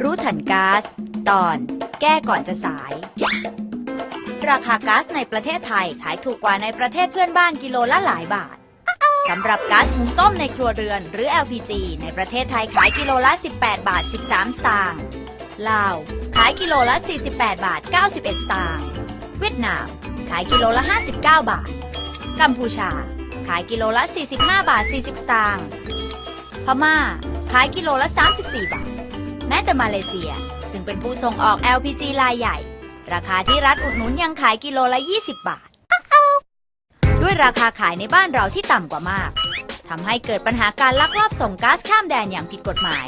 รู้ทันก๊าซตอน แก้ก่อนจะสาย ราคาก๊าซในประเทศไทยขายถูกกว่าในประเทศเพื่อนบ้านกิโลละหลายบาทสำหรับก๊าซหุงต้มในครัวเรือนหรือ LPG ในประเทศไทยขายกิโลละ 18 บาท 13 สตางค์ลาว ขายกิโลละ 48 บาท 91 สตางค์เวียดนาม ขายกิโลละ 59 บาท กัมพูชา ขายกิโลละ 45 บาท 40 สตางค์พม่า ขายกิโลละ 34 บาท ม้แต่มาเลเซีย ซึ่งเป็นผู้ส่งออก LPG รายใหญ่ ราคาที่รัฐอุดหนุนยังขายกิโลละ 20 บาท ด้วยราคาขายในบ้านเราที่ต่ำกว่ามากทำให้เกิดปัญหาการลักลอบส่งก๊าซข้ามแดนอย่างผิดกฎหมาย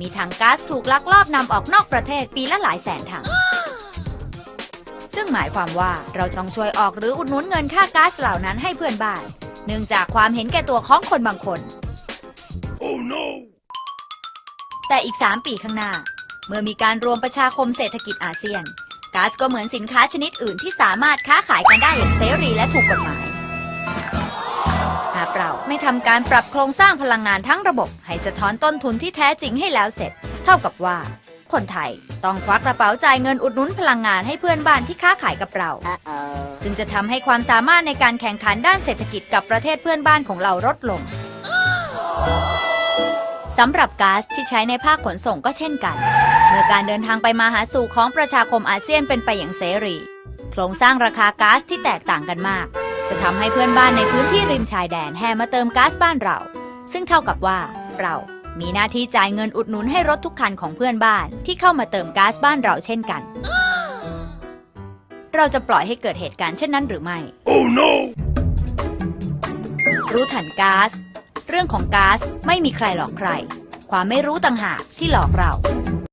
มีถังก๊าซถูกลักลอบนำออกนอกประเทศปีละหลายแสนถังซึ่งหมายความว่าเราต้องช่วยออกหรืออุดหนุนเงินค่าก๊าซเหล่านั้นให้เพื่อนบ้าน เนื่องจากความเห็นแก่ตัวของคนบางคน Oh no! แต่อีก 3 ปีข้างหน้า เมื่อมีการรวมประชาคมเศรษฐกิจอาเซียนก๊าซก็เหมือนสินค้าชนิดอื่นที่สามารถค้าขายกันได้อย่างเสรีและถูกกฎหมาย หากเราไม่ทำการปรับโครงสร้างพลังงานทั้งระบบ ให้สะท้อนต้นทุนที่แท้จริงให้แล้วเสร็จ เท่ากับว่า คนไทยต้องควักกระเป๋าจ่ายเงินอุดหนุนพลังงานให้เพื่อนบ้านที่ค้าขายกับเรา ซึ่งจะทำให้ความสามารถในการแข่งขันด้านเศรษฐกิจกับประเทศเพื่อนบ้านของเราลดลง สำหรับก๊าซที่ใช้ในภาคขนส่งก็เช่นกัน เมื่อการเดินทางไปมาหาสู่ของประชาคมอาเซียนเป็นไปอย่างเสรี โครงสร้างราคาก๊าซที่แตกต่างกันมาก จะทำให้เพื่อนบ้านในพื้นที่ริมชายแดนแห่มาเติมก๊าซบ้านเรา ซึ่งเท่ากับว่าเรามีหน้าที่จ่ายเงินอุดหนุนให้รถทุกคันของเพื่อนบ้านที่เข้ามาเติมก๊าซบ้านเราเช่นกัน เราจะปล่อยให้เกิดเหตุการณ์เช่นนั้นหรือไม่ Oh no! รู้ทันก๊าซเรื่องของก๊าซไม่มีใครหลอกใคร ความไม่รู้ต่างหากที่หลอกเรา